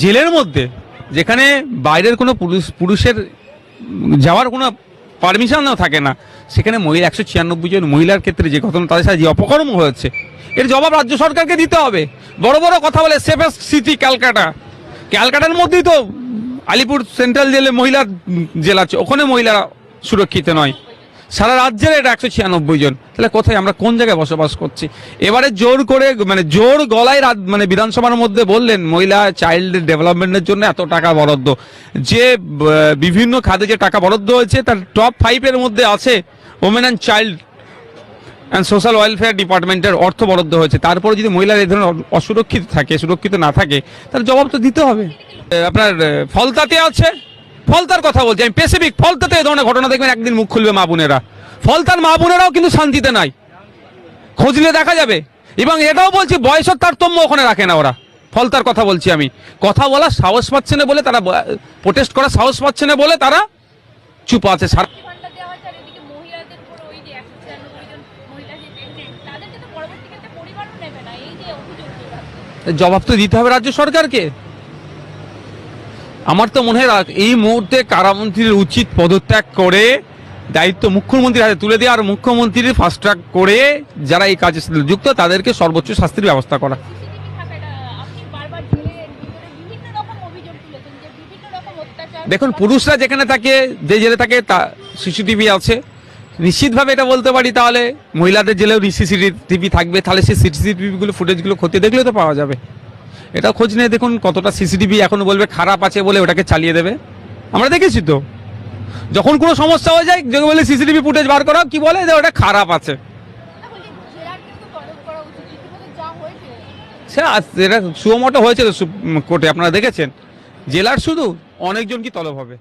জেলের মধ্যে, যেখানে বাইরের কোনো পুরুষ, পুরুষের যাওয়ার কোনো পারমিশনও থাকে না, সেখানে মহিলা একশো ছিয়ানব্বই জন মহিলার ক্ষেত্রে যে ঘটনা, তাদের সাথে যে অপকর্ম হয়েছে, এর জবাব রাজ্য সরকারকে দিতে হবে। বড় বড় কথা বলে সেফেস্ট সিটি, ক্যালকাটা। ক্যালকাটার মধ্যেই তো আলিপুর সেন্ট্রাল জেলে মহিলার জেলা আছে, ওখানে মহিলারা সুরক্ষিত নয়। সারা রাজ্যের এটা একশো ছিয়ানব্বই জন। তাহলে কোথায় আমরা কোন জায়গায় বসবাস করছি? এবারে জোর করে মানে জোর গলায় মানে বিধানসভার মধ্যে বললেন, মহিলা চাইল্ড ডেভেলপমেন্টের জন্য এত টাকা বরাদ্দ। যে বিভিন্ন খাতে যে টাকা বরাদ্দ হয়েছে, তার টপ ফাইভের মধ্যে আছে women and child and social welfare ডিপার্টমেন্টের অর্থ বরাদ্দ হয়েছে। তারপরে যদি মহিলারা এই ধরনের অসুরক্ষিত থাকে, সুরক্ষিত না থাকে, তার জবাব তো দিতে হবে। আপনার ফলতাতে আছে? ফলতার কথা বলছি আমি স্পেসিফিক ফলতাতে এই ধরনের ঘটনা দেখবেন একদিন মুখ খুলবে মা বোনেরা। ফলতার মা বোনেরাও কিন্তু শান্তিতে নাই। খুঁজলে দেখা যাবে। এবং এটাও বলছি বয়সের তারতম্য ওখানে রাখে না ওরা। ফলতার কথা বলছি আমি। কথা বলার সাহস পাচ্ছে না বলে তারা প্রোটেস্ট করার সাহস পাচ্ছে না বলে তারা চুপ আছে। সারা। জবাব তো দিতে হবে রাজ্য সরকারকে। আমার তো মনে হয় এই মুহূর্তে কারামন্ত্রীর উচিত পদত্যাগ করে দায়িত্ব মুখ্যমন্ত্রীর হাতে তুলে দেওয়া আর মুখ্যমন্ত্রীর ফাস্ট ট্র্যাক করে যারা এই কাজের সাথে যুক্ত, তাদেরকে সর্বোচ্চ শাস্তির ব্যবস্থা করা। দেখুন, পুরুষরা যেখানে থাকে, যে জেলে থাকে, তা সিসিটিভি আছে। নিশ্চিতভাবে এটা বলতে পারি তাহলে, মহিলাদের জেলেও সিসিটিভি থাকবে, তাহলে সেই সিসিটিভিগুলো ফুটেজগুলো খতিয়ে দেখলেও তো পাওয়া যাবে। এটা খোঁজ নিয়ে দেখুন কতটা সিসিটিভি এখন বলবে খারাপ আছে বলে ওটাকে চালিয়ে দেবে। আমরা দেখেছি তো। যখন কোনো সমস্যা হয়ে যায় যে বলে সিসিটিভি ফুটেজ বার করা কি বলে? যে ওটা খারাপ আছে। সে এটা সুমোটো হয়েছে কোর্টে আপনারা দেখেছেন? জেলার শুধু অনেকজন কি তলব হবে?